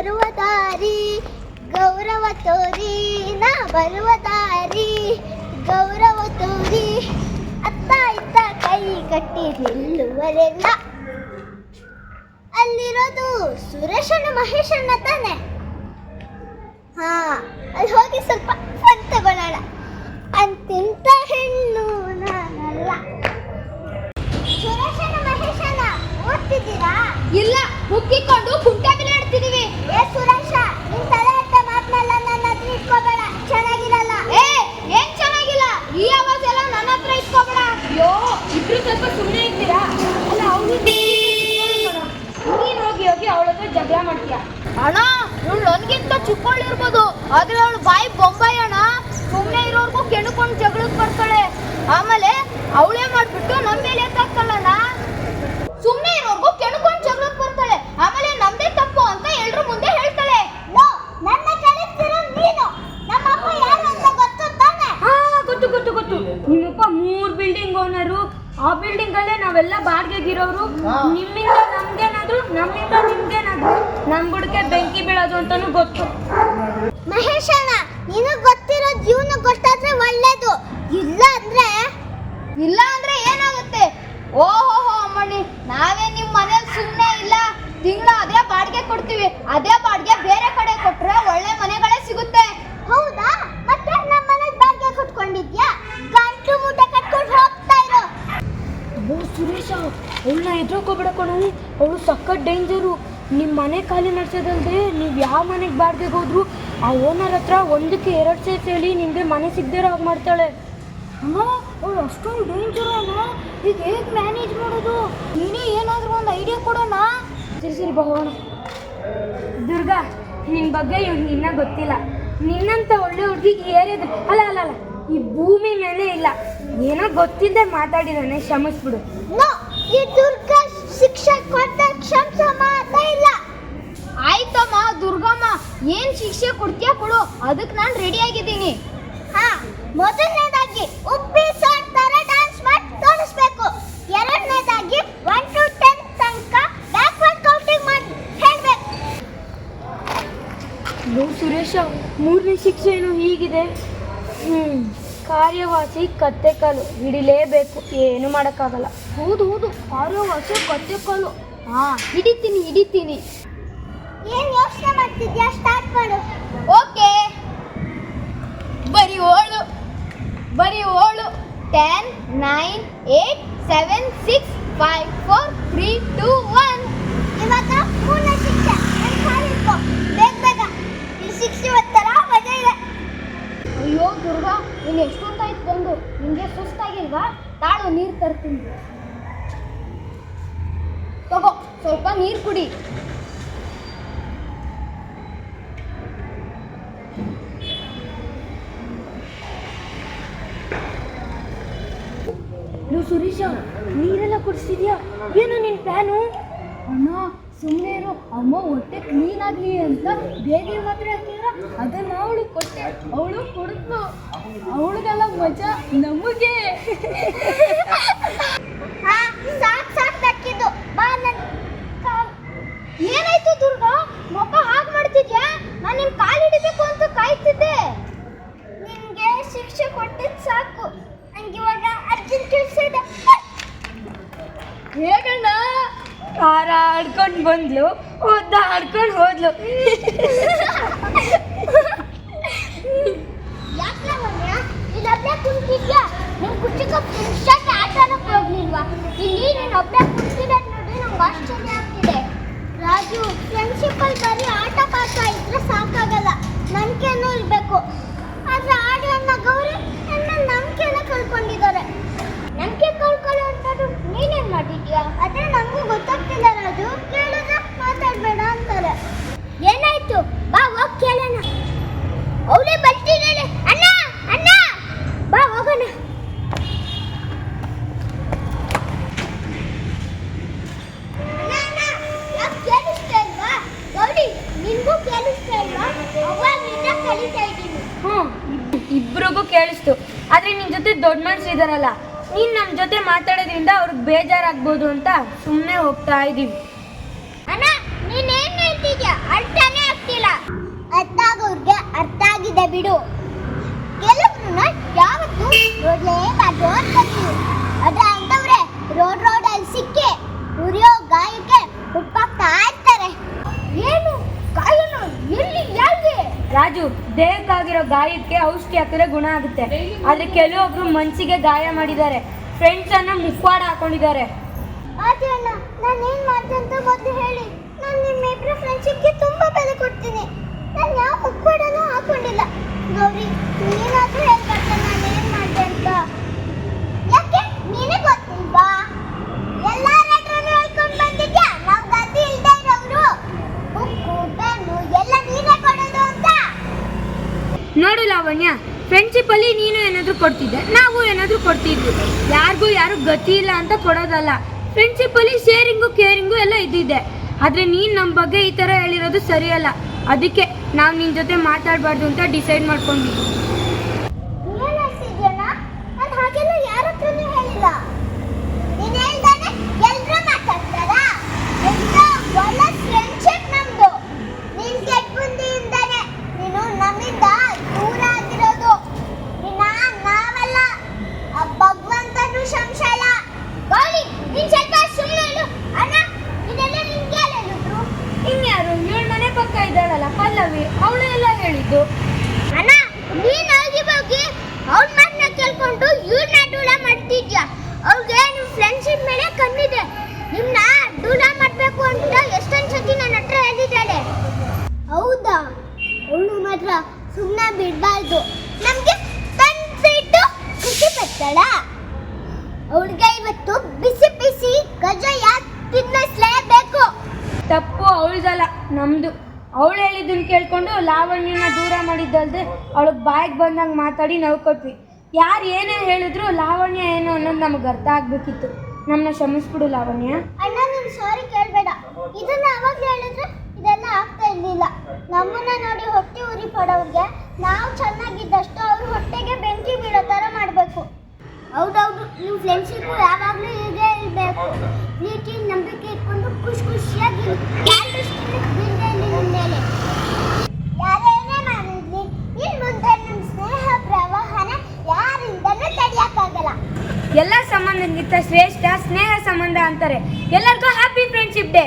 ಬರುವ ದಾರಿ, ಗೌರವ ತೋರಿ, ನಾ ಬರುವ ದಾರಿ, ಗೌರವ ತೋರಿ, ಅತ್ತ ಇತ್ತ ಕೈ ಕಟ್ಟಿ ನಿಲ್ಲುವರೆಲ್ಲ. ಅಲ್ಲಿರೋದು ಸುರೇಶಣ್ಣ ಮಹೇಶಣ್ಣ ತಾನೆ. ಹಾ, ಅಲ್ಲಿ ಹೋಗಿ ಸ್ವಲ್ಪ ಫನ್ ತಗೊಳ್ಳೋಣ ಅಂತಿಂತ ಹೆಣ್ಣು ನಾನಲ್ಲ ಸುರೇಶಣ್ಣ ಮಹೇಶಣ್ಣ ಓದ್ತಿದ್ದೀರಾ ಇಲ್ಲ ಮುಕ್ಕಿಕೊಂಡು ಕುಂಟೆ ಬೆಲೆ ಆಡ್ತಿದೀವಿ ಏ ಸುರೇಶ ನಿನ್ ತಲೆ ಹತ್ತ ಮಾತನ್ನೆಲ್ಲ ನನ್ನ ಹತ್ರ ಇಟ್ಕೋಬೇಡ ಚೆನ್ನಾಗಿರಲ್ಲ ಏ ಏನ್ ಚೆನ್ನಾಗಿಲ್ಲ ಈ ಆವಾಜ್ ಎಲ್ಲ ನನ್ನ ಹತ್ರ ಇಟ್ಕೋಬೇಡ ಅಯ್ಯೋ ಇಬ್ರು ಸ್ವಲ್ಪ ಸುಮ್ಮನೆ ಇದ್ದೀರಾ ಅಲ್ಲ ಅವಳು ನೀನ್ ಹೋಗಿ ಹೋಗಿ ಅವಳ ಹತ್ರ ಜಗಳ ಮಾಡ್ತೀಯ ಅಣ್ಣ ಇವಳು ನನ್ಗಿಂತ ಚಿಕ್ಕೊಳ್ಳಿರ್ಬೋದು ಆದ್ರೆ ಅವಳು ಬಾಯಿ ಬೊಂಬಾಯಿ ಅಣ್ಣ. ಸುಮ್ಮನೆ ಇರೋರ್ಗೂ ಕೆಣಕೊಂಡು ಜಗಳಕ್ಕೆ ಬರ್ತಾಳೆ. ಆಮೇಲೆ ಅವಳೇ ಮಾಡ್ಬಿಟ್ಟು ನಮ್ಮ ಮೇಲೆ ಎತ್ತಾಕ್ತಾಳಣ್ಣ ಸುಮ್ಮನೆ ಇರೋರ್ಗೂ ಕೆಣಕೊಂಡು ಜಗಳಕ್ಕೆ ಬರ್ತಾಳೆ. ಆಮೇಲೆ ನಮ್ದೇ ತಪ್ಪು ಅಂತ ಎಲ್ರ ಮುಂದೆ ಹೇಳ್ತಾಳೆ. ನೋ ನನ್ನ ಕೆಳಗ್ತಿರೋ ನೀನು. ನಮ್ಮ ಅಪ್ಪ ಯಾರು ಅಂತ ಗೊತ್ತು ತಾನೆ? ಹಾ ಗೊತ್ತು ಗೊತ್ತು ಗೊತ್ತು. ನಿಮ್ಮಪ್ಪ ಮೂರ್ ಬಿಲ್ಡಿಂಗ್ ಓನರು ಆ ಬಿಲ್ಡಿಂಗ್ ಅಲ್ಲೇ ನಾವೆಲ್ಲ ಬಾಡಿಗೆಗಿರೋರು ನಿಮ್ಮಿಂದ ನಮ್ಗೇನಾದ್ರು ನಮ್ಮಿಂದ ನಿಮ್ಗೇನಾದ್ರು ನಮ್ ಬುಡಕ್ಕೆ ಬೆಂಕಿ ಬೀಳೋದು ಅಂತಾನು ಗೊತ್ತು. ಮಹೇಶಣ್ಣ ನಿನಗ್ ಗೊತ್ತಿರೋ ಜೀವನ ಗೊತ್ತಾದ್ರೆ ಒಳ್ಳೇದು. ಇಲ್ಲ ಅಂದ್ರೆ ಇಲ್ಲ ಅಂದ್ರೆ ಏನಾಗುತ್ತೆ? ಓಹೋ ಅಮ್ಮಣ್ಣಿ ನಾವೇ ನಿಮ್ ಮನೇಲಿ ಸುಮ್ಮನೆ ಇಲ್ಲ. ತಿಂಗಳ ಅದೇ ಬಾಡಿಗೆ ಕೊಡ್ತೀವಿ ಅದೇ ಸಖತ್ ಡೇಂಜರು ನಿಮ್ಮ ಮನೆ ಖಾಲಿ ನಡೆಸೋದಲ್ದೆ ನೀವು ಯಾವ ಮನೆಗೆ ಬಾಡಿಗೆಗೆ ಹೋದ್ರು? ಆ ಓನರ್ ಹತ್ರ ಒಂದಕ್ಕೆ ಎರಡು ಸೇರ್ಸ್ ಹೇಳಿ ನಿಮಗೆ ಮನೆ ಸಿಗದೇ ಹಾಗೆ ಮಾಡ್ತಾಳೆ. ಅಮ್ಮ ಅವಳು ಅಷ್ಟೊಂದು ಡೇಂಜರು ಅಲ್ಲ ಈಗ ಹೇಗೆ ಮ್ಯಾನೇಜ್ ಮಾಡೋದು? ನೀನೇ ಏನಾದರೂ ಒಂದು ಐಡಿಯಾ ಕೊಡೋಣ ಸರಿ ಸರಿ ಬಾ ದುರ್ಗಾ ನಿನ್ನ ಬಗ್ಗೆ ಇವ್ನಿಗೆ ಇನ್ನೂ ಗೊತ್ತಿಲ್ಲ. ನಿನ್ನಂತ ಒಳ್ಳೆ ಹುಡುಗಿಗೆ ಏರಿಯಾದ ಅಲ್ಲ ಅಲ್ಲ ಅಲ್ಲ. ಈ ಭೂಮಿ ಮೇಲೆ ಇಲ್ಲ. ಏನೋ ಗೊತ್ತಿದ್ದೆ ಮಾತಾಡಿದಾನೆ ಕ್ಷಮಿಸ್ಬಿಡು. ನೋ ಈ ದುರ್ಗ ಶಿಕ್ಷೆ ಕೊಟ್ಟ ಕ್ಷಮಿಸೋ ಮಾತಾ ಇಲ್ಲ ಆಯ್ತಮ್ಮ ದುರ್ಗಮ್ಮ ಏನ್ ಶಿಕ್ಷೆ ಕೊಡ್ತೀಯ ಕೊಡು ಅದಕ್ಕೆ ನಾನು ರೆಡಿ ಆಗಿದ್ದೀನಿ. ಹಾ ಮೊದಲನೇದಾಗಿ ಉಪ್ಪಿ ಸಾಟ್ ತರ ಡ್ಯಾನ್ಸ್ ಮಾಡಿ ತೋರಿಸ್ಬೇಕು. ಎರಡನೇದಾಗಿ ಒನ್ ಟು ಟೆನ್ ತನಕ ಬ್ಯಾಕ್ವರ್ಡ್ ಕೌಂಟಿಂಗ್ ಮಾಡಿ ಹೇಳ್ಬೇಕು. ಸುರೇಶ ಮೂರನೇ ಶಿಕ್ಷೆ ಏನು ಹೀಗಿದೆ? ಹ್ಞೂ ಕಾರ್ಯವಾಸಿ ಕತ್ತೆ ಕಾಲು ಹಿಡಿಲೇಬೇಕು. ಏನು ಮಾಡೋಕ್ಕಾಗಲ್ಲ. ಹೌದು ಹೌದು. ಕಾರ್ಯವಾಸಿ ಕತ್ತೆ ಕಾಲು. ಹಾ ಹಿಡಿತೀನಿ ಹಿಡಿತೀನಿ. ಏನು ಯೋಚನೆ ಮಾಡ್ತಿದ್ಯಾ? ಸ್ಟಾರ್ಟ್ ಮಾಡು. ಓಕೆ. ಬರೀ ಓಳು ಬರೀ ಓಳು ten nine eight seven six five four three two one ಇವಾಗ ಮೂರನೇ ಶಿಕ್ಷೆ ನನ್ ಕಾಲ್ ಹಿಡ್ಕೊ ಬೇಗ ಬೇಗ ಈ ಶಿಕ್ಷೆ ಒತ್ತರ ಮಜಾ ಇದೆ ಅಯ್ಯೋ ದುರ್ಗಾ ನೀನು ಎಷ್ಟೊತ್ತಾಯ್ತು ಬಂದು ನಿಮಗೆ ಸುಸ್ತಾಗಿಲ್ವಾ ತಾಳು ನೀರು ತರ್ತೀನಿ ತಗೋ ಸ್ವಲ್ಪ ನೀರು ಕುಡಿ ಲೋ ಸುರೇಶ, ನೀರೆಲ್ಲ ಕುಡಿಸಿದ್ಯಾ ಏನು ನಿನ್ನ ಪ್ಲ್ಯಾನು ಅಣ್ಣ ಸುಮ್ಮನೆ ಇರು. ಅಮ್ಮ ಹೊಟ್ಟೆ ಕ್ಲೀನ್ ಆಗಲಿ ಅಂತ ಬೇರೆ ಮಾತ್ರ ಹಾಕಿದ್ರ ಅದನ್ನ ಅವಳು ಕೊಟ್ಟೆ. ಅವಳು ಕುಡಿದ್ಲು ಅವಳಿಗೆಲ್ಲ ಮಜಾ ನಮಗೆ. ಬಂದ್ಲು ನಂಗೆ ಹಾಡ್ಕೊಂಡು ಆಗ್ತಿದೆ. ರಾಜು ಆಟ ಪಾಠ ಸಾಕಾಗಲ್ಲ. ನಂಬಿಕೆನೂ ಇರಬೇಕು. ಆದರೆ ಆಡಿಯನ್ನ ಗೌರಿ ಕಳ್ಕೊಂಡಿದ್ದಾರೆ. ನಂಬಿಕೆ ಕಳ್ಕೊಳ್ಳೋ ಅಂಥದ್ದು ನೀನೇನು ಮಾಡಿದ್ಯಾ? ಅದೇ ನಂಗೂ ಗೊತ್ತಾಗ್ತಿಲ್ಲ ರಾಜು ಕೇಳಿದ್ರೆ ಮಾತಾಡ್ಬೇಡ ಅಂತಾರೆ ಏನಾಯ್ತು ಬಾ ಹೋಗ್ ಕೇಳೋಣ ಅವಳೇ ಬರ್ತಿದ್ದಾಳೆ ಅಣ್ಣ ಅಣ್ಣ ಬಾ ಹೋಗೋಣ ಅಣ್ಣ, ಅಣ್ಣ, ಯಾಕ್ ಕೇಳಿಸ್ತಾ ಇಲ್ವಾ? ಗೌರಿ ನಿನ್ಗೂ ಕೇಳಿಸ್ತಾ ಇಲ್ವಾ ಅವಾಗ ನಿಜ ಕಲಿತಾ ಇದ್ದೀನಿ ಹ್ಞೂ ಇಬ್ರಿಗೂ ನಮಗೂ ಕೇಳಿಸ್ತು. ಆದ್ರೆ ನಿನ್ ಜೊತೆ ದೊಡ್ಡ ಮನುಷ್ಯರು ಇದಾರಲ್ಲ, ನೀನ್ ನಮ್ಮ ಜೊತೆ ಮಾತಾಡೋದ್ರಿಂದ ಅವ್ರಿಗೆ ಬೇಜಾರಾಗ್ಬೋದು ಅಂತ ಸುಮ್ಮನೆ ಹೋಗ್ತಾ ಇದೀವಿ. ಅಣ್ಣ ನೀನೇನ್ ಹೇಳ್ತಿದ್ಯಾ? ಅರ್ಥನೇ ಆಗ್ತಿಲ್ಲ. ಅರ್ಥ ಆಗೋರ್ಗೆ ಅರ್ಥ ಆಗಿದೆ ಬಿಡು. ಕೆಲವ್ರನ್ನ ಯಾವತ್ತೂ ನೋಡ್ಲೇಬಾರ್ದು ಅನ್ಕೋತೀವಿ ಅದ್ರ ಅಂತವ್ರೆ ರೋಡ್ ರೋಡಲ್ಲಿ ಸಿಕ್ಕಿ, ಉರಿಯೋ ಗಾಯಕ್ಕೆ ಉಪ್ಪಾಗ್ತಾ ಇರ್ತಾರೆ ಏನು ಗಾಯನ ಎಲ್ಲಿ ಯಾಕೆ ರಾಜು ದೇಹಕ್ಕಾಗಿರೋ ಗಾಯಕ್ಕೆ ಔಷಧಿ ಹಾಕಿದ್ರೆ ಗುಣ ಆಗುತ್ತೆ. ಆದ್ರೆ ಕೆಲವೊಬ್ರು ಮನ್ಸಿಗೆ ಗಾಯ ಮಾಡಿದ್ದಾರೆ. ಫ್ರೆಂಡ್ಸ್ ಅನ್ನ ಮುಖವಾಡ ಹಾಕೊಂಡಿದ್ದಾರೆ. ನಾನು ಏನು ಮಾಡ್ತೀನಿ ಅಂತ ಮೊದಲು ಹೇಳಿ. ನಾನು ನಿಮ್ಮಿಬ್ರ ಫ್ರೆಂಡ್ಶಿಪ್ಗೆ ತುಂಬಾ ಬೆಲೆ ಕೊಡ್ತೀನಿ. ನಾನು ಯಾವ ಮುಖವಾಡನೂ ಹಾಕೊಂಡಿಲ್ಲ. ಗೌರಿ, ನೀನಾದ್ರೂ ಹೇಳ್ಬಾರ್ದ ನಾನು ಏನ್ ಮಾಡ್ದೆ ಅಂತ ಯಾಕೆ ನೀನೇ ಗೊತ್ತಿಲ್ವಾ ಎಲ್ಲಾರ ಹತ್ರನೂ ಹೇಳ್ಕೊಂಡ್ ಬಂದಿದ್ಯಾ ನಾವು ಗತಿ ಇಲ್ದೇ ಇರೋರು ಬುಕ್ಕು ಪೆನ್ನು ಎಲ್ಲ ನೀನೇ ಕೊಡೋದು ಅಂತ ನೋಡು ಲಾವಣ್ಯ ಫ್ರೆಂಡ್ಶಿಪ್ ಅಲ್ಲಿ ನೀನು ಏನಾದ್ರು ಕೊಡ್ತಿದ್ದೆ. ನಾವು ಏನಾದರೂ ಕೊಡ್ತಿದ್ವಿ. ಯಾರಿಗೂ ಯಾರು ಗತಿ ಇಲ್ಲ ಅಂತ ಕೊಡೋದಲ್ಲ. ಫ್ರೆಂಡ್ಶಿಪ್ಪಲ್ಲಿ ಶೇರಿಂಗು ಕೇರಿಂಗು ಎಲ್ಲ ಇದ್ದಿದೆ. ಆದ್ರೆ ನೀನು ನಮ್ಮ ಬಗ್ಗೆ ಈ ತರ ಹೇಳಿರೋದು ಸರಿಯಲ್ಲ. ಅದಕ್ಕೆ ನಾವು ನಿನ್ನ ಜೊತೆ ಮಾತಾಡಬಾರ್ದು ಅಂತ ಡಿಸೈಡ್ ಮಾಡ್ಕೊಂಡ್ವಿ ಏನ್ ಹೇಳ್ತಿದ್ಯಣ್ಣ ನಾನು ಹಾಗೆಲ್ಲ ಯಾರ ಹತ್ರನೂ ಹೇಳಿಲ್ಲ ನೀನ್ ಹೇಳ್ದಾನೆ ಎಲ್ರೂ ಮಾತಾಡ್ತಾರ ಎಂತ ಒಳ್ಳೆ ಫ್ರೆಂಡ್ಶಿಪ್ ನಮ್ದು ನೀನ್ ಕೆಟ್ಟ ಬುದ್ಧಿಯಿಂದಾನೆ ನೀನು ನಮ್ಮಿಂದ ದೂರ ಆಗಿರೋದು ನಿನ್ನ ನಾವಲ್ಲ ಆ ಭಗವಂತನು ಸಂಶಯ ಗಾಳಿ ನೀನ್ ಸ್ವಲ್ಪ ಸುಮ್ಮನೆ ಇರು ಅಣ್ಣ ಇದೆಲ್ಲ ನಿನ್ಗೆ ಯಾರು ಹೇಳಿದ್ರು ಇನ್ಯಾರು ಇವಳ ಮನೆ ಪಕ್ಕ ಇದ್ದಾಳಲ್ಲ ಪಲ್ಲವಿ ಅವಳು ಎಲ್ಲ ಹೇಳಿದ್ದು ಅಣ್ಣ ನೀನ್ ಹೋಗಿ ಹೋಗಿ ಅವ್ರ ಮಾತನ್ನ ಕೇಳ್ಕೊಂಡು ಇವ್ರನ್ನ ಡೂಲ ಮಾಡ್ತಿದ್ಯಾ ಅವ್ರಿಗೆ ನಿಮ್ ಫ್ರೆಂಡ್ಶಿಪ್ ಮೇಲೆ ಕಣ್ಣಿದೆ ನಿಮ್ನ ಡೂಲ ಮಾಡ್ಬೇಕು ಅಂತ ಎಷ್ಟೊಂದ್ ಸತಿ ನನ್ನ ಹತ್ರ ಹೇಳಿದ್ದಾಳೆ ಹೌದಾ ಅವಳು ಮಾತ್ರ ಸುಮ್ಮನೆ ಬಿಡಬಾರ್ದು ನಮ್ಗೆ ತಂದ್ಬಿಟ್ಟು ಖುಷಿ ಪಡ್ತಾಳ ಅವಳಿಗೆ ಇವತ್ತು ಬಿಸಿ ಬಿಸಿ ಕಜ್ಜಾಯ ತಿನ್ನಿಸ್ಲೇಬೇಕು ತಪ್ಪು ಅವಳ್ದಲ್ಲ ನಮ್ದು ಅವಳು ಹೇಳಿದ್ದನ್ನ ಕೇಳ್ಕೊಂಡು ಲಾವಣ್ಯನ ದೂರ ಮಾಡಿದ್ದಲ್ದೆ ಅವಳಿಗೆ ಬಾಯಿಗೆ ಬಂದಂಗೆ ಮಾತಾಡಿ ನಾವು ಯಾರು ಏನೇ ಹೇಳಿದ್ರು ಲಾವಣ್ಯ ಏನು ಅನ್ನೋದು ನಮ್ಗೆ ಅರ್ಥ ಆಗ್ಬೇಕಿತ್ತು. ನಮ್ಮನ್ನ ಕ್ಷಮಿಸ್ಬಿಡು ಲಾವಣ್ಯ. ಅಣ್ಣ ನೀನು ಸಾರಿ ಕೇಳಬೇಡ. ಇದನ್ನ ಅವಾಗ ಹೇಳಿದ್ರೆ ಇದೆಲ್ಲ ಆಗ್ತಾ ಇರಲಿಲ್ಲ. ನಮ್ಮನ್ನ ನೋಡಿ ಹೊಟ್ಟೆ ಉರಿ ಪಡೋರ್ಗೆ ನಾವು ಚೆನ್ನಾಗಿದ್ದಷ್ಟು ಅವ್ರ ಹೊಟ್ಟೆಗೆ ಬೆಂಕಿ ಬೀಳೋ ಥರ ಮಾಡಬೇಕು. ಹೌದೌದು, ನೀವು ಫ್ರೆಂಡ್ಶಿಪ್ಪು ಯಾವಾಗಲೂ ಹೀಗೆ ಇರಬೇಕು. ಪ್ರೀತಿ ನಂಬಿಕೆ ಇಟ್ಕೊಂಡು ಖುಷಿ ಖುಷಿಯಾಗಿ ಯಾರ ದೃಷ್ಟಿನೂ ಬೀಳದೆ ಇರಲಿ ನಿಮ್ಮ ಮೇಲೆ ಯಾರೇನೇ ಮಾಡಿದ್ಲಿ ಇನ್ನು ಮುಂದೆ ನಮ್ಮ ಸ್ನೇಹ ಪ್ರವಾಹನ ಯಾರಿಂದನೂ ತಡೆಯೋಕ್ಕಾಗಲ್ಲ ಎಲ್ಲ ಸಂಬಂಧಕ್ಕಿಂತ ಶ್ರೇಷ್ಠ ಸ್ನೇಹ ಸಂಬಂಧ ಅಂತಾರೆ. ಎಲ್ಲರಿಗೂ ಹ್ಯಾಪಿ ಫ್ರೆಂಡ್ಶಿಪ್ ಡೇ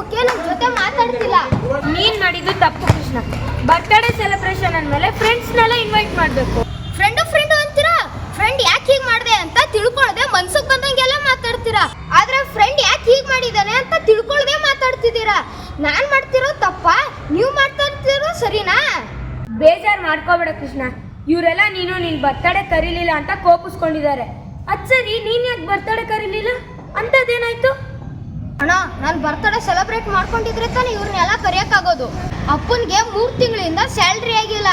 ಕೋಪಕ್ಕೆ ನನ್ನ ಜೊತೆ ಮಾತಾಡ್ತಿಲ್ಲ. ನೀನ್ ಮಾಡಿದ್ದು ತಪ್ಪು ಕೃಷ್ಣ. ಬರ್ತ್ಡೇ ಸೆಲೆಬ್ರೇಷನ್ ಅಂದಮೇಲೆ ಫ್ರೆಂಡ್ಸ್ನೆಲ್ಲ ಇನ್ವೈಟ್ ಮಾಡಬೇಕು. ಫ್ರೆಂಡು ಫ್ರೆಂಡು ಅಂತೀರಾ? ಫ್ರೆಂಡ್ ಯಾಕೆ ಹೀಗೆ ಮಾಡಿದೆ ಅಂತ ತಿಳ್ಕೊಳ್ಳದೆ ಮನ್ಸಿಗೆ ಬಂದಂಗೆಲ್ಲ ಮಾತಾಡ್ತೀರಾ. ಆದ್ರೆ ಫ್ರೆಂಡ್ ಯಾಕೆ ಹೀಗೆ ಮಾಡಿದಾನೆ ಅಂತ ತಿಳ್ಕೊಳ್ಳದೆ ಮಾತಾಡ್ತಿದ್ದೀರಾ. ನಾನು ಮಾಡ್ತಿರೋ ತಪ್ಪ ನೀವು ಮಾತಾಡ್ತಿರೋ ಸರಿನಾ? ಬೇಜಾರು ಮಾಡ್ಕೋಬೇಡ ಕೃಷ್ಣ. ಇವರೆಲ್ಲ ನೀನು ನಿನ್ ಬರ್ತಡೆ ಕರೀಲಿಲ್ಲ ಅಂತ ಕೋಪಿಸ್ಕೊಂಡಿದ್ದಾರೆ. ಅದ್ ಸರಿ ನೀನ್ ಯಾಕೆ ಬರ್ತಡೆ ಕರೀಲಿಲ್ಲ? ಅಂತದೇನಾಯ್ತು? ಅಣ್ಣ, ನಾನು ಬರ್ತಡೇ ಸೆಲೆಬ್ರೇಟ್ ಮಾಡ್ಕೊಂಡಿದ್ರೆ ತಾನೇ ಇವ್ರನ್ನೆಲ್ಲ ಕರೆಯೋಕ್ಕಾಗೋದು. ಅಪ್ಪನಿಗೆ ಮೂರು ತಿಂಗಳಿಂದ ಸ್ಯಾಲ್ರಿ ಆಗಿಲ್ಲ.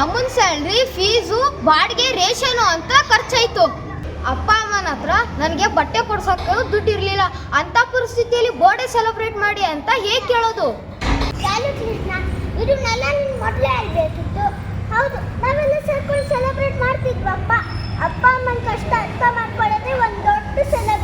ಅಮ್ಮನ ಸ್ಯಾಲ್ರಿ ಫೀಸು ಬಾಡಿಗೆ, ರೇಷನು ಅಂತ ಖರ್ಚಾಯ್ತು. ಅಪ್ಪ, ಅಮ್ಮನ ಹತ್ರ ನನಗೆ ಬಟ್ಟೆ ಕೊಡ್ಸೋಕ್ಕೂ ದುಡ್ಡು ಇರಲಿಲ್ಲ. ಅಂಥ ಪರಿಸ್ಥಿತಿಯಲ್ಲಿ ಬರ್ಡೇ ಸೆಲೆಬ್ರೇಟ್ ಮಾಡಿ ಅಂತ ಹೇಗೆ ಕೇಳೋದು? ಮೊದಲೇ ಆಗಬೇಕಿತ್ತು ಹೌದು, ನಾವೆಲ್ಲ ಸೇರ್ಕೊಂಡು ಸೆಲೆಬ್ರೇಟ್ ಮಾಡ್ತಿದ್ವಪ್ಪ. ಅಪ್ಪ, ಅಮ್ಮನ ಕಷ್ಟ ಅರ್ಥ ಮಾಡ್ಕೊಳ್ಳೋದೇ ಒಂದು ದೊಡ್ಡ ಸೆಲೆಬ್ರೇಷನ್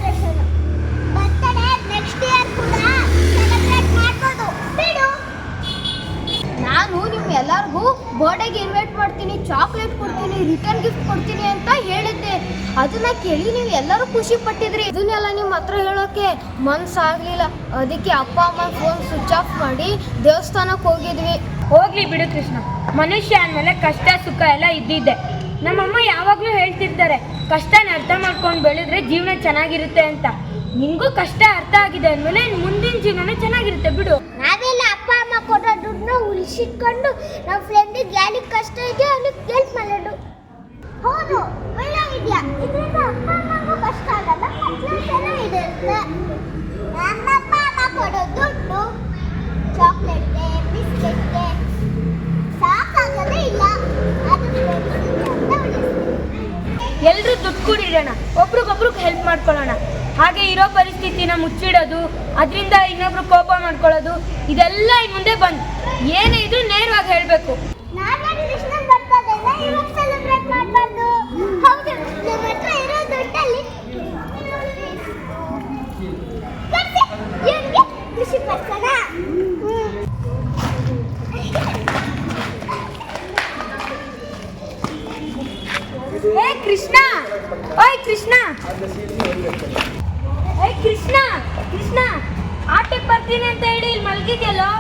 ನಾನು ಎಲ್ಲರ ಎಲ್ಲರಿಗೂ ಬರ್ಡೇಗೆ ಇನ್ವೈಟ್ ಮಾಡ್ತೀನಿ ಚಾಕ್ಲೇಟ್ ಕೊಡ್ತೀನಿ ರಿಟರ್ನ್ ಗಿಫ್ಟ್ ಕೊಡ್ತೀನಿ ಅಂತ ಹೇಳಿದ್ದೆ. ಅದನ್ನ ಕೇಳಿ ನೀವು ಎಲ್ಲರೂ ಖುಷಿ ಪಟ್ಟಿದ್ರಿ. ಇದನ್ನೆಲ್ಲ ನಿಮ್ಮ ಹತ್ರ ಹೇಳೋಕೆ ಮನ್ಸಾಗ್ಲಿಲ್ಲ. ಅದಕ್ಕೆ ಅಪ್ಪ, ಅಮ್ಮ ಫೋನ್ ಸ್ವಿಚ್ ಆಫ್ ಮಾಡಿ ದೇವಸ್ಥಾನಕ್ಕೆ ಹೋಗಿದ್ವಿ. ಹೋಗ್ಲಿ ಬಿಡು ಕೃಷ್ಣ. ಮನುಷ್ಯ ಅಂದಮೇಲೆ ಕಷ್ಟ, ಸುಖ ಎಲ್ಲ ಇದ್ದಿದ್ದೆ. ನಮ್ಮಮ್ಮ ಯಾವಾಗಲೂ ಹೇಳ್ತಿರ್ತಾರೆ, ಕಷ್ಟನ ಅರ್ಥ ಮಾಡ್ಕೊಂಡು ಬೆಳೆದ್ರೆ ಜೀವನ ಚೆನ್ನಾಗಿರುತ್ತೆ ಅಂತ. ನಿಂಗೂ ಕಷ್ಟ ಅರ್ಥ ಆಗಿದೆ ಅಂದಮೇಲೆ ಮುಂದಿನ ಜೀವನ ಚೆನ್ನಾಗಿರುತ್ತೆ ಎಲ್ಲರೂ ಒಬ್ರಿಗೊಬ್ರಿಗೆ ಹೆಲ್ಪ್ ಮಾಡ್ಕೊಳ್ಳೋಣ. ಹಾಗೆ ಇರೋ ಪರಿಸ್ಥಿತಿನ ಮುಚ್ಚಿಡೋದು, ಅದರಿಂದ ಇನ್ನೊಬ್ರು ಕೋಪ ಮಾಡ್ಕೊಳ್ಳೋದು, ಇದೆಲ್ಲ ಇನ್ನು ಮುಂದೆ ಬಂದು. ಏನೇ ಇದ್ರೂ ನೇರವಾಗಿ ಹೇಳಬೇಕು. ಕೃಷ್ಣ ಕೃಷ್ಣ ಆಟಕ್ಕೆ ಬರ್ತೀನಿ ಅಂತ ಹೇಳಿ ಇಲ್ಲಿ ಮಲ್ಗಿದ್ಯಲ್ಲೋ?